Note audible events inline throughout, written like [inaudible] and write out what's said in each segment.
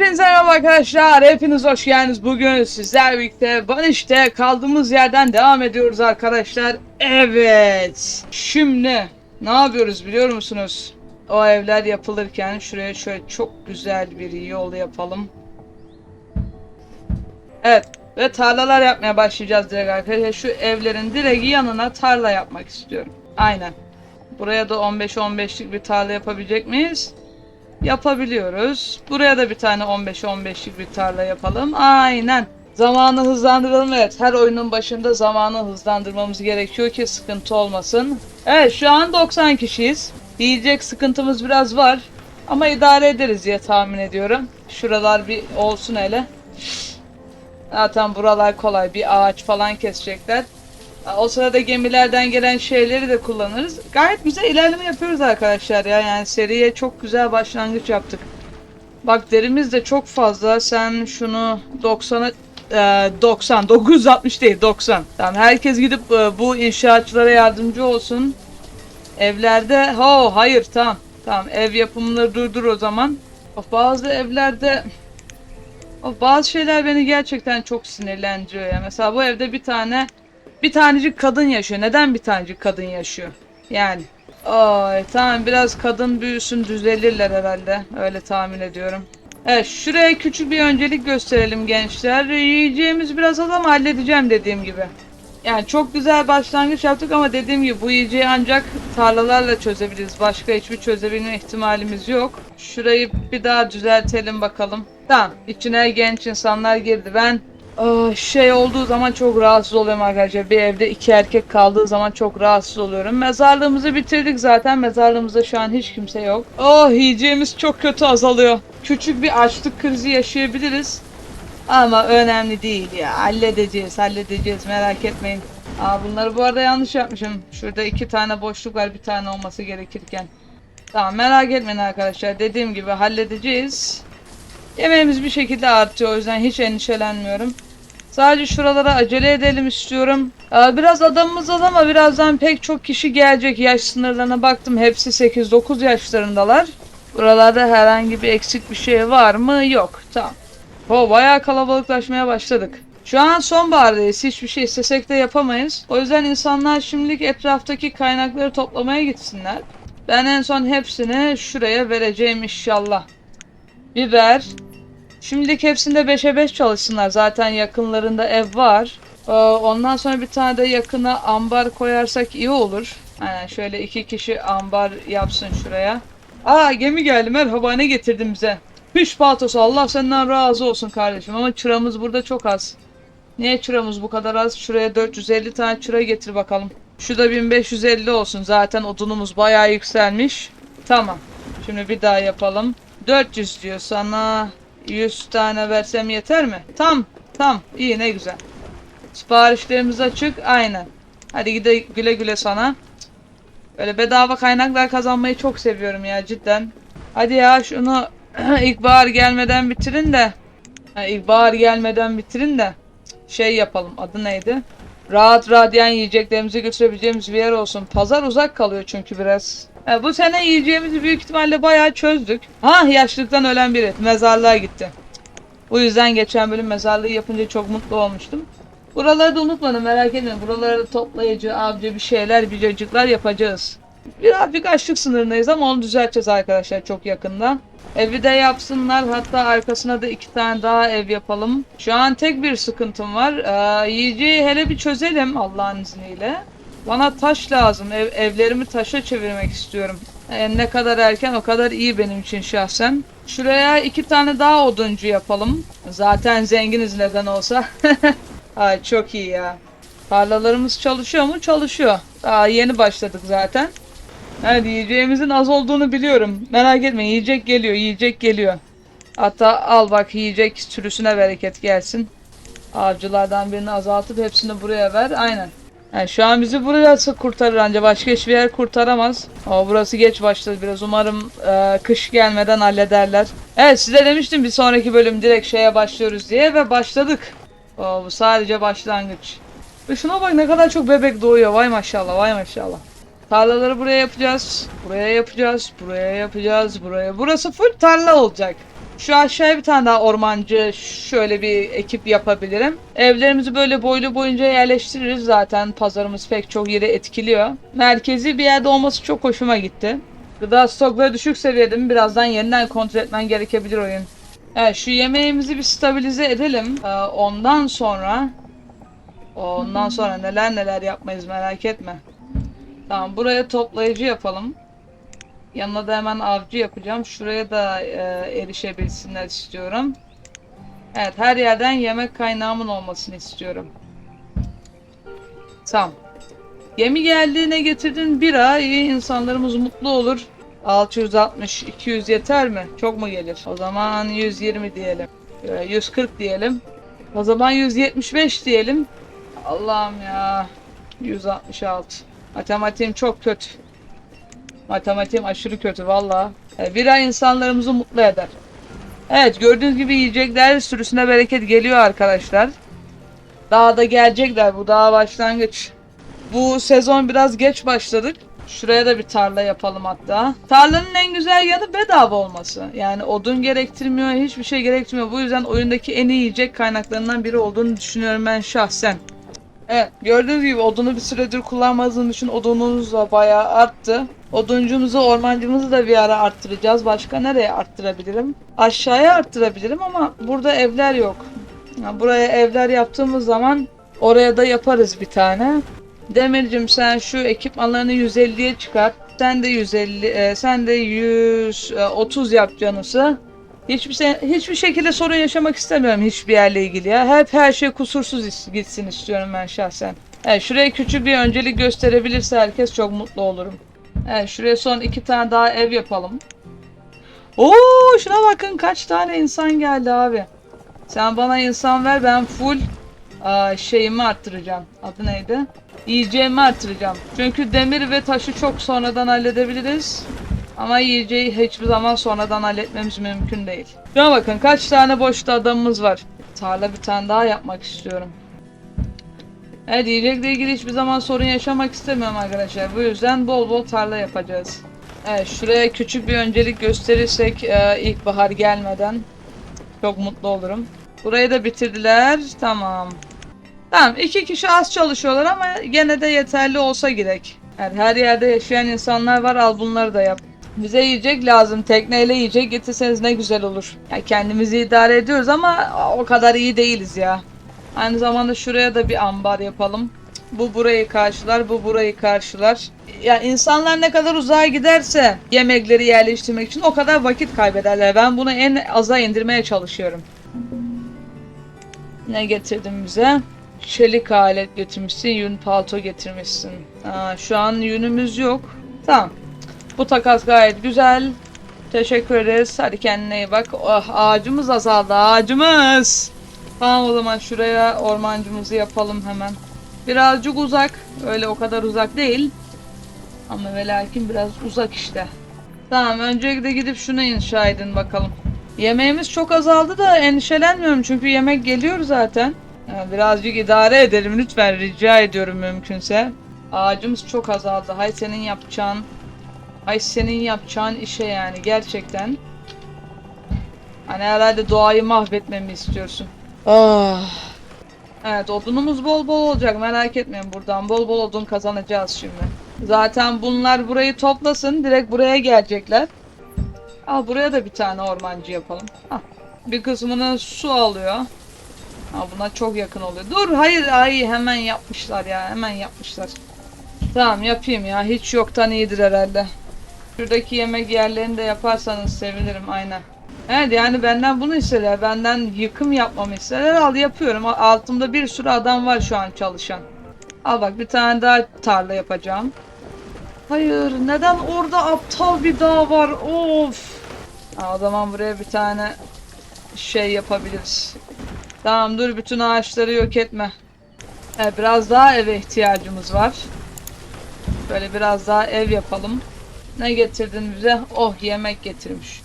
Hepinize merhaba arkadaşlar. Hepiniz hoş geldiniz. Bugün sizlerle birlikte Banish'te kaldığımız yerden devam ediyoruz arkadaşlar. Evet. Şimdi ne yapıyoruz biliyor musunuz? O evler yapılırken şuraya şöyle çok güzel bir yol yapalım. Evet. Ve tarlalar yapmaya başlayacağız direkt arkadaşlar. Şu evlerin direkt yanına tarla yapmak istiyorum. Aynen. Buraya da 15-15'lik bir tarla yapabilecek miyiz? Yapabiliyoruz. Buraya da bir tane 15-15'lik bir tarla yapalım. Aynen. Zamanı hızlandıralım. Evet her oyunun başında zamanı hızlandırmamız gerekiyor ki sıkıntı olmasın. Evet şu an 90 kişiyiz. Yiyecek sıkıntımız biraz var. Ama idare ederiz diye tahmin ediyorum. Şuralar bir olsun hele. Zaten buralar kolay. Bir ağaç falan kesecekler. O sırada gemilerden gelen şeyleri de kullanırız. Gayet güzel ilerleme yapıyoruz arkadaşlar ya. Yani seriye çok güzel başlangıç yaptık. Bak derimiz de çok fazla. Sen şunu 90'a e, 90, 960 değil 90. Tamam herkes gidip e, bu inşaatçılara yardımcı olsun. Evlerde, ho hayır tamam. Tamam ev yapımları durdur o zaman. Of, Bazı evlerde of, bazı şeyler beni gerçekten çok sinirlendiriyor ya. Mesela bu evde bir tane bir tanecik kadın yaşıyor. Neden bir tanecik kadın yaşıyor? Yani. Ay tamam biraz kadın büyüsün düzelirler herhalde. Öyle tahmin ediyorum. Evet şuraya küçük bir öncelik gösterelim gençler. Yiyeceğimiz biraz az ama halledeceğim dediğim gibi. Yani çok güzel başlangıç yaptık ama dediğim gibi bu yiyeceği ancak tarlalarla çözebiliriz. Başka hiçbir çözebilme ihtimalimiz yok. Şurayı bir daha düzeltelim bakalım. Tamam içine genç insanlar girdi. Ben şey olduğu zaman çok rahatsız oluyorum arkadaşlar. Bir evde iki erkek kaldığı zaman çok rahatsız oluyorum. Mezarlığımızı bitirdik zaten. Mezarlığımızda şu an hiç kimse yok. Oh yiyeceğimiz çok kötü azalıyor. Küçük bir açlık krizi yaşayabiliriz. Ama önemli değil ya. Halledeceğiz, halledeceğiz. Merak etmeyin. Aa, bunları bu arada yanlış yapmışım. Şurada iki tane boşluk var. Bir tane olması gerekirken. Tamam merak etmeyin arkadaşlar. Dediğim gibi halledeceğiz. Yemeğimiz bir şekilde artıyor. O yüzden hiç endişelenmiyorum. Sadece şuralara acele edelim istiyorum. Ee, Biraz adamımız az ama birazdan pek çok kişi gelecek. Yaş sınırlarına baktım. Hepsi 8-9 yaşlarındalar. Buralarda herhangi bir eksik bir şey var mı? Yok. Tamam. O bayağı kalabalıklaşmaya başladık. Şu an sonbahardayız. Hiçbir şey istesek de yapamayız. O yüzden insanlar şimdilik etraftaki kaynakları toplamaya gitsinler. Ben en son hepsini şuraya vereceğim inşallah. Biber. Şimdilik hepsinde 5'e 5 çalışsınlar. Zaten yakınlarında ev var. Ee, Ondan sonra bir tane de yakına ambar koyarsak iyi olur. Aynen şöyle iki kişi ambar yapsın şuraya. Aa gemi geldi merhaba ne getirdin bize? Hüş Patos Allah senden razı olsun kardeşim ama çıramız burada çok az. Niye çıramız bu kadar az? Şuraya 450 tane çıra getir bakalım. Şu da 1550 olsun zaten odunumuz bayağı yükselmiş. Tamam. Şimdi bir daha yapalım. 400 diyor sana. 100 tane versem yeter mi? Tam. Tam. İyi ne güzel. Siparişlerimiz açık. Aynen. Hadi gide güle güle sana. Böyle bedava kaynaklar kazanmayı çok seviyorum ya cidden. Hadi ya şunu [clears throat] ilkbahar gelmeden bitirin de. Ha, gelmeden bitirin de. Şey yapalım. Adı neydi? Rahat rahat yani yiyeceklerimizi götürebileceğimiz bir yer olsun. Pazar uzak kalıyor çünkü biraz. Ha, bu sene yiyeceğimizi büyük ihtimalle bayağı çözdük. Ha yaşlıktan ölen biri. Mezarlığa gitti. Bu yüzden geçen bölüm mezarlığı yapınca çok mutlu olmuştum. Buraları da unutmadım merak etmeyin. Buraları da toplayıcı, avcı bir şeyler, bircacıklar yapacağız. Birazcık açlık sınırındayız ama onu düzelteceğiz arkadaşlar çok yakında. Evi de yapsınlar. Hatta arkasına da iki tane daha ev yapalım. Şu an tek bir sıkıntım var. Ee, yiyeceği hele bir çözelim Allah'ın izniyle. Bana taş lazım. Ev, evlerimi taşa çevirmek istiyorum. Ee, ne kadar erken o kadar iyi benim için şahsen. Şuraya iki tane daha oduncu yapalım. Zaten zenginiz neden olsa. [laughs] Ay çok iyi ya. Tarlalarımız çalışıyor mu? Çalışıyor. Daha yeni başladık zaten. Evet yiyeceğimizin az olduğunu biliyorum. Merak etme yiyecek geliyor, yiyecek geliyor. Hatta al bak yiyecek sürüsüne bereket gelsin. Avcılardan birini azaltıp hepsini buraya ver. Aynen. Yani şu an bizi burası kurtarır anca başka hiçbir yer kurtaramaz. Ama burası geç başladı biraz. Umarım e, kış gelmeden hallederler. Evet size demiştim bir sonraki bölüm direkt şeye başlıyoruz diye ve başladık. Oo, bu sadece başlangıç. Ve şuna bak ne kadar çok bebek doğuyor. Vay maşallah vay maşallah. Tarlaları buraya yapacağız. Buraya yapacağız. Buraya yapacağız. Buraya. Burası full tarla olacak. Şu aşağıya bir tane daha ormancı şöyle bir ekip yapabilirim. Evlerimizi böyle boylu boyunca yerleştiririz zaten. Pazarımız pek çok yeri etkiliyor. Merkezi bir yerde olması çok hoşuma gitti. Gıda stokları düşük seviyede mi? Birazdan yeniden kontrol etmen gerekebilir oyun. Evet şu yemeğimizi bir stabilize edelim. Ee, ondan sonra ondan sonra neler neler yapmayız merak etme. Tamam buraya toplayıcı yapalım. Yanına da hemen avcı yapacağım. Şuraya da e, erişebilsinler istiyorum. Evet her yerden yemek kaynağımın olmasını istiyorum. Tamam. Gemi geldiğine getirdin bira iyi insanlarımız mutlu olur. 660 200 yeter mi? Çok mu gelir? O zaman 120 diyelim. Ee, 140 diyelim. O zaman 175 diyelim. Allah'ım ya. 166. Matematiğim çok kötü. Matematiğim aşırı kötü valla. E, bira insanlarımızı mutlu eder. Evet gördüğünüz gibi yiyecekler sürüsüne bereket geliyor arkadaşlar. Daha da gelecekler bu daha başlangıç. Bu sezon biraz geç başladık. Şuraya da bir tarla yapalım hatta. Tarlanın en güzel yanı bedava olması. Yani odun gerektirmiyor, hiçbir şey gerektirmiyor. Bu yüzden oyundaki en iyi yiyecek kaynaklarından biri olduğunu düşünüyorum ben şahsen. Evet, gördüğünüz gibi odunu bir süredir kullanmadığım için odunumuz da bayağı arttı. Oduncumuzu, ormancımızı da bir ara arttıracağız. Başka nereye arttırabilirim? Aşağıya arttırabilirim ama burada evler yok. Ya buraya evler yaptığımız zaman oraya da yaparız bir tane. Demircim sen şu ekipmanlarını 150'ye çıkar. Sen de 150, e, sen de 130 yap canısı. Hiçbir se- hiçbir şekilde sorun yaşamak istemiyorum hiçbir yerle ilgili ya. Hep her şey kusursuz gitsin istiyorum ben şahsen. Evet şuraya küçük bir öncelik gösterebilirse herkes çok mutlu olurum. Evet şuraya son iki tane daha ev yapalım. Oo şuna bakın kaç tane insan geldi abi. Sen bana insan ver ben full aa, şeyimi arttıracağım. Adı neydi? Yiyeceğimi arttıracağım. Çünkü demir ve taşı çok sonradan halledebiliriz. Ama yiyeceği hiçbir zaman sonradan halletmemiz mümkün değil. Şuna bakın kaç tane boşta adamımız var. Tarla bir tane daha yapmak istiyorum. Evet yiyecekle ilgili hiçbir zaman sorun yaşamak istemiyorum arkadaşlar. Bu yüzden bol bol tarla yapacağız. Evet şuraya küçük bir öncelik gösterirsek e, ilkbahar gelmeden çok mutlu olurum. Burayı da bitirdiler. Tamam. Tamam iki kişi az çalışıyorlar ama gene de yeterli olsa gerek. Yani her yerde yaşayan insanlar var al bunları da yap. Bize yiyecek lazım. Tekneyle yiyecek getirseniz ne güzel olur. Ya kendimizi idare ediyoruz ama o kadar iyi değiliz ya. Aynı zamanda şuraya da bir ambar yapalım. Bu burayı karşılar, bu burayı karşılar. Ya insanlar ne kadar uzağa giderse yemekleri yerleştirmek için o kadar vakit kaybederler. Ben bunu en aza indirmeye çalışıyorum. Ne getirdim bize? Çelik alet getirmişsin, yün palto getirmişsin. Aa, şu an yünümüz yok. Tamam. Bu takas gayet güzel. Teşekkür ederiz. Hadi kendine iyi bak. Oh, ağacımız azaldı. Ağacımız. Tamam o zaman şuraya ormancımızı yapalım hemen. Birazcık uzak. Öyle o kadar uzak değil. Ama ve lakin biraz uzak işte. Tamam öncelikle gidip şunu inşa edin bakalım. Yemeğimiz çok azaldı da endişelenmiyorum çünkü yemek geliyor zaten. Birazcık idare edelim lütfen rica ediyorum mümkünse. Ağacımız çok azaldı. Hay senin yapacağın Ay senin yapacağın işe yani gerçekten. Hani herhalde doğayı mahvetmemi istiyorsun. Ah. Evet odunumuz bol bol olacak merak etmeyin buradan bol bol odun kazanacağız şimdi. Zaten bunlar burayı toplasın direkt buraya gelecekler. Al buraya da bir tane ormancı yapalım. Hah. Bir kısmını su alıyor. Ha, buna çok yakın oluyor. Dur hayır ay hemen yapmışlar ya hemen yapmışlar. Tamam yapayım ya hiç yoktan iyidir herhalde. Şuradaki yemek yerlerini de yaparsanız sevinirim aynen. Evet yani benden bunu istediler. Benden yıkım yapmamı istediler. Al yapıyorum. Altımda bir sürü adam var şu an çalışan. Al bak bir tane daha tarla yapacağım. Hayır neden orada aptal bir dağ var? Of. Ha, o zaman buraya bir tane şey yapabiliriz. Tamam dur bütün ağaçları yok etme. Evet, biraz daha eve ihtiyacımız var. Böyle biraz daha ev yapalım. Ne getirdin bize? Oh yemek getirmiş.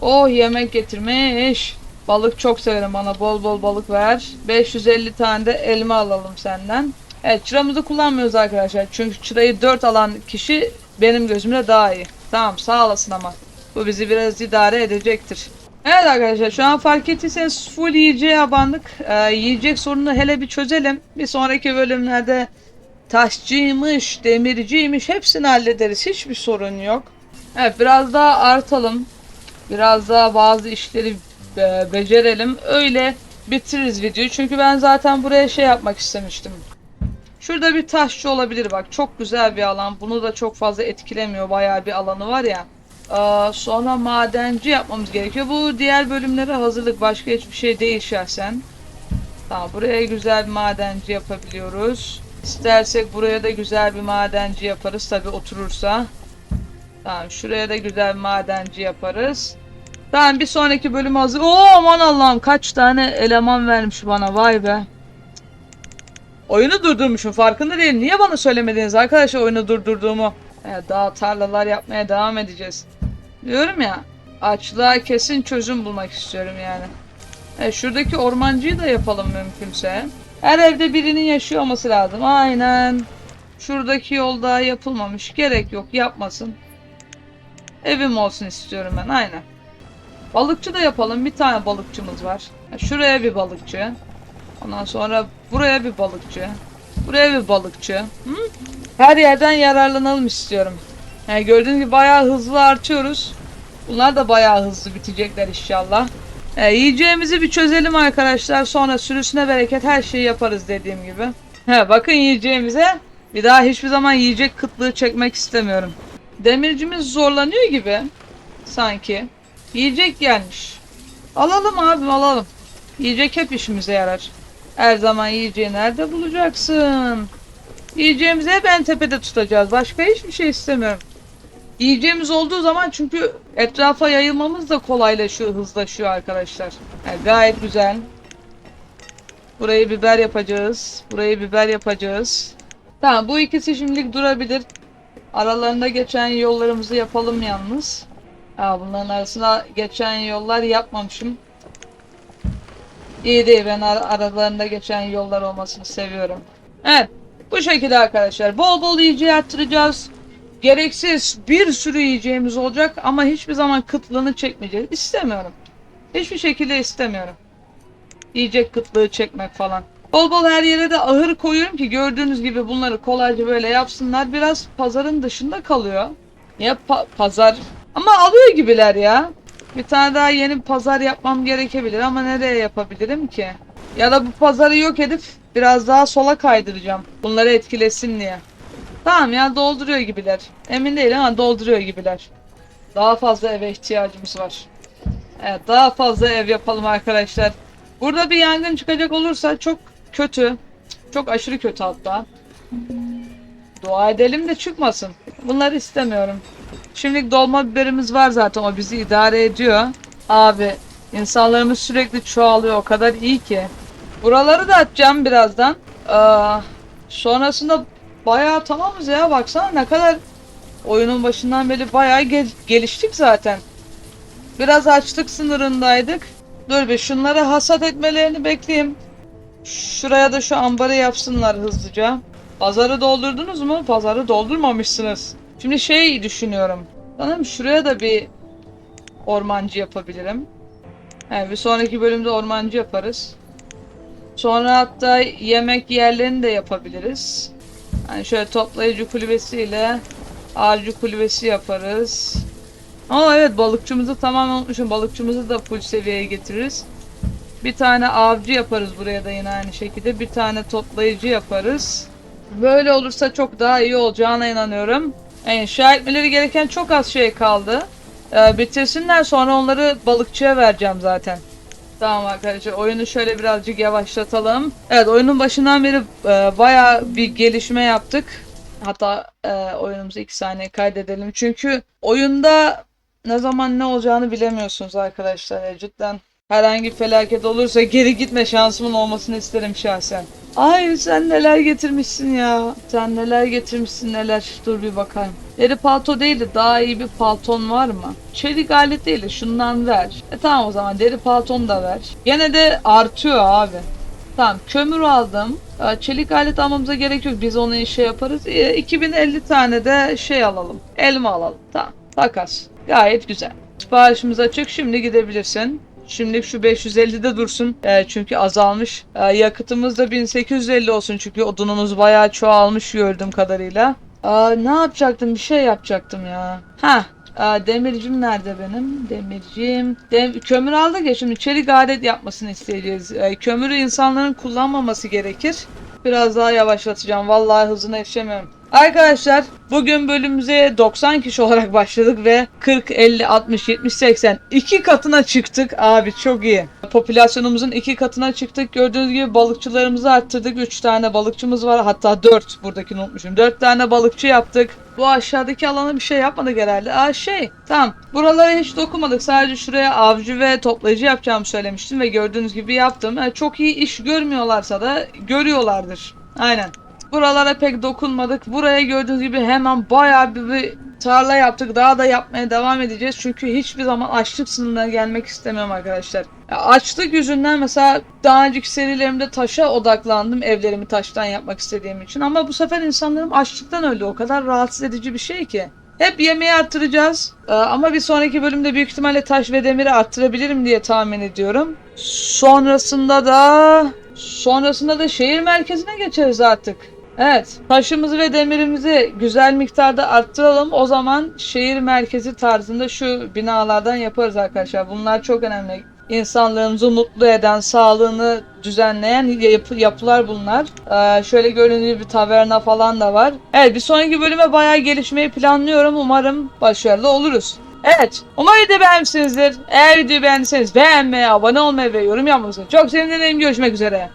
Oh yemek getirmiş. Balık çok severim bana bol bol balık ver. 550 tane de elma alalım senden. Evet çıramızı kullanmıyoruz arkadaşlar. Çünkü çırayı 4 alan kişi benim gözümde daha iyi. Tamam sağ olasın ama. Bu bizi biraz idare edecektir. Evet arkadaşlar şu an fark ettiyseniz full yiyeceğe abandık. Ee, yiyecek sorununu hele bir çözelim. Bir sonraki bölümlerde taşçıymış, demirciymiş hepsini hallederiz. Hiçbir sorun yok. Evet biraz daha artalım. Biraz daha bazı işleri e, becerelim. Öyle bitiririz videoyu. Çünkü ben zaten buraya şey yapmak istemiştim. Şurada bir taşçı olabilir bak. Çok güzel bir alan. Bunu da çok fazla etkilemiyor. Bayağı bir alanı var ya. Aa, sonra madenci yapmamız gerekiyor. Bu diğer bölümlere hazırlık. Başka hiçbir şey değil şahsen. Tamam buraya güzel bir madenci yapabiliyoruz. İstersek buraya da güzel bir madenci yaparız. Tabi oturursa. Tamam şuraya da güzel bir madenci yaparız. Tamam bir sonraki bölüm hazır. Oo aman Allah'ım kaç tane eleman vermiş bana vay be. Oyunu durdurmuşum farkında değilim. Niye bana söylemediniz arkadaşlar oyunu durdurduğumu? Daha tarlalar yapmaya devam edeceğiz. Diyorum ya açlığa kesin çözüm bulmak istiyorum yani. Evet, şuradaki ormancıyı da yapalım mümkünse. Her evde birinin yaşıyor olması lazım. Aynen. Şuradaki yol daha yapılmamış. Gerek yok yapmasın. Evim olsun istiyorum ben aynen. Balıkçı da yapalım. Bir tane balıkçımız var. Şuraya bir balıkçı. Ondan sonra buraya bir balıkçı. Buraya bir balıkçı. Hı? Her yerden yararlanalım istiyorum. Yani gördüğünüz gibi bayağı hızlı artıyoruz. Bunlar da bayağı hızlı bitecekler inşallah. E, yiyeceğimizi bir çözelim arkadaşlar. Sonra sürüsüne bereket her şeyi yaparız dediğim gibi. He, bakın yiyeceğimize. Bir daha hiçbir zaman yiyecek kıtlığı çekmek istemiyorum. Demircimiz zorlanıyor gibi. Sanki. Yiyecek gelmiş. Alalım abim alalım. Yiyecek hep işimize yarar. Her zaman yiyeceği nerede bulacaksın? Yiyeceğimizi hep en tepede tutacağız. Başka hiçbir şey istemiyorum. Yiyeceğimiz olduğu zaman çünkü etrafa yayılmamız da kolaylaşıyor, hızlaşıyor arkadaşlar. Yani gayet güzel. Burayı biber yapacağız. Burayı biber yapacağız. Tamam bu ikisi şimdilik durabilir. Aralarında geçen yollarımızı yapalım yalnız. Ha, bunların arasında geçen yollar yapmamışım. İyi değil ben ar- aralarında geçen yollar olmasını seviyorum. Evet bu şekilde arkadaşlar bol bol yiyeceği arttıracağız. Gereksiz bir sürü yiyeceğimiz olacak ama hiçbir zaman kıtlığını çekmeyeceğiz. İstemiyorum. Hiçbir şekilde istemiyorum. Yiyecek kıtlığı çekmek falan. Bol bol her yere de ahır koyuyorum ki gördüğünüz gibi bunları kolayca böyle yapsınlar. Biraz pazarın dışında kalıyor. Ya pa- pazar ama alıyor gibiler ya. Bir tane daha yeni bir pazar yapmam gerekebilir ama nereye yapabilirim ki? Ya da bu pazarı yok edip biraz daha sola kaydıracağım. Bunları etkilesin diye. Tamam ya dolduruyor gibiler. Emin değilim ama dolduruyor gibiler. Daha fazla eve ihtiyacımız var. Evet daha fazla ev yapalım arkadaşlar. Burada bir yangın çıkacak olursa çok kötü. Çok aşırı kötü hatta. Dua edelim de çıkmasın. Bunları istemiyorum. Şimdilik dolma biberimiz var zaten o bizi idare ediyor. Abi insanlarımız sürekli çoğalıyor o kadar iyi ki. Buraları da atacağım birazdan. Aa, sonrasında bayağı tamamız ya baksana ne kadar oyunun başından beri bayağı gel- geliştik zaten. Biraz açlık sınırındaydık. Dur bir şunları hasat etmelerini bekleyeyim. Şuraya da şu ambarı yapsınlar hızlıca. Pazarı doldurdunuz mu? Pazarı doldurmamışsınız. Şimdi şey düşünüyorum. Sanırım şuraya da bir ormancı yapabilirim. He, bir sonraki bölümde ormancı yaparız. Sonra hatta yemek yerlerini de yapabiliriz. Yani şöyle toplayıcı kulübesiyle ağacı kulübesi yaparız. Ama evet balıkçımızı tamamen unutmuşum. Balıkçımızı da full seviyeye getiririz. Bir tane avcı yaparız buraya da yine aynı şekilde. Bir tane toplayıcı yaparız. Böyle olursa çok daha iyi olacağına inanıyorum. Yani inşa etmeleri gereken çok az şey kaldı. Ee, bitirsinler sonra onları balıkçıya vereceğim zaten. Tamam arkadaşlar oyunu şöyle birazcık yavaşlatalım. Evet oyunun başından beri e, bayağı bir gelişme yaptık. Hatta e, oyunumuzu 2 saniye kaydedelim. Çünkü oyunda ne zaman ne olacağını bilemiyorsunuz arkadaşlar. E, cidden herhangi felaket olursa geri gitme şansımın olmasını isterim şahsen. Ay sen neler getirmişsin ya. Sen neler getirmişsin neler. Dur bir bakayım. Deri palto değil de daha iyi bir palton var mı? Çelik alet değil de şundan ver. E tamam o zaman deri palton da ver. Gene de artıyor abi. Tamam kömür aldım. Çelik alet almamıza gerek yok. Biz onu şey yaparız. Ee, 2050 tane de şey alalım. Elma alalım. Tamam. Takas. Gayet güzel. Siparişimiz açık. Şimdi gidebilirsin. Şimdi şu 550'de dursun. Ee, çünkü azalmış. Ee, yakıtımız da 1850 olsun çünkü odunumuz bayağı çoğalmış gördüğüm kadarıyla. Aa, ne yapacaktım? Bir şey yapacaktım ya. Ha, demircim nerede benim? Demircim. Dem kömür aldık ya şimdi çelik alet yapmasını isteyeceğiz. Ee, kömürü insanların kullanmaması gerekir. Biraz daha yavaşlatacağım. Vallahi hızına yetişemiyorum. Arkadaşlar bugün bölümümüze 90 kişi olarak başladık ve 40, 50, 60, 70, 80 iki katına çıktık. Abi çok iyi. Popülasyonumuzun iki katına çıktık. Gördüğünüz gibi balıkçılarımızı arttırdık. 3 tane balıkçımız var. Hatta 4 buradakini unutmuşum. 4 tane balıkçı yaptık. Bu aşağıdaki alana bir şey yapmadık herhalde. Aa şey tamam. Buralara hiç dokunmadık. Sadece şuraya avcı ve toplayıcı yapacağımı söylemiştim ve gördüğünüz gibi yaptım. Yani çok iyi iş görmüyorlarsa da görüyorlardır. Aynen. Buralara pek dokunmadık. Buraya gördüğünüz gibi hemen bayağı bir, bir tarla yaptık. Daha da yapmaya devam edeceğiz. Çünkü hiçbir zaman açlık sınırına gelmek istemiyorum arkadaşlar. Ya açlık yüzünden mesela daha önceki serilerimde taşa odaklandım. Evlerimi taştan yapmak istediğim için. Ama bu sefer insanlarım açlıktan öldü. O kadar rahatsız edici bir şey ki. Hep yemeği arttıracağız. Ee, ama bir sonraki bölümde büyük ihtimalle taş ve demiri arttırabilirim diye tahmin ediyorum. Sonrasında da sonrasında da şehir merkezine geçeriz artık. Evet, taşımızı ve demirimizi güzel miktarda arttıralım. O zaman şehir merkezi tarzında şu binalardan yaparız arkadaşlar. Bunlar çok önemli. İnsanlarımızı mutlu eden, sağlığını düzenleyen yapı, yapılar bunlar. Ee, şöyle gördüğünüz gibi taverna falan da var. Evet, bir sonraki bölüme bayağı gelişmeyi planlıyorum. Umarım başarılı oluruz. Evet, umarım videoyu beğenmişsinizdir. Eğer videoyu beğendiyseniz beğenmeyi, abone olmayı ve yorum yapmayı çok sevinirim. Görüşmek üzere.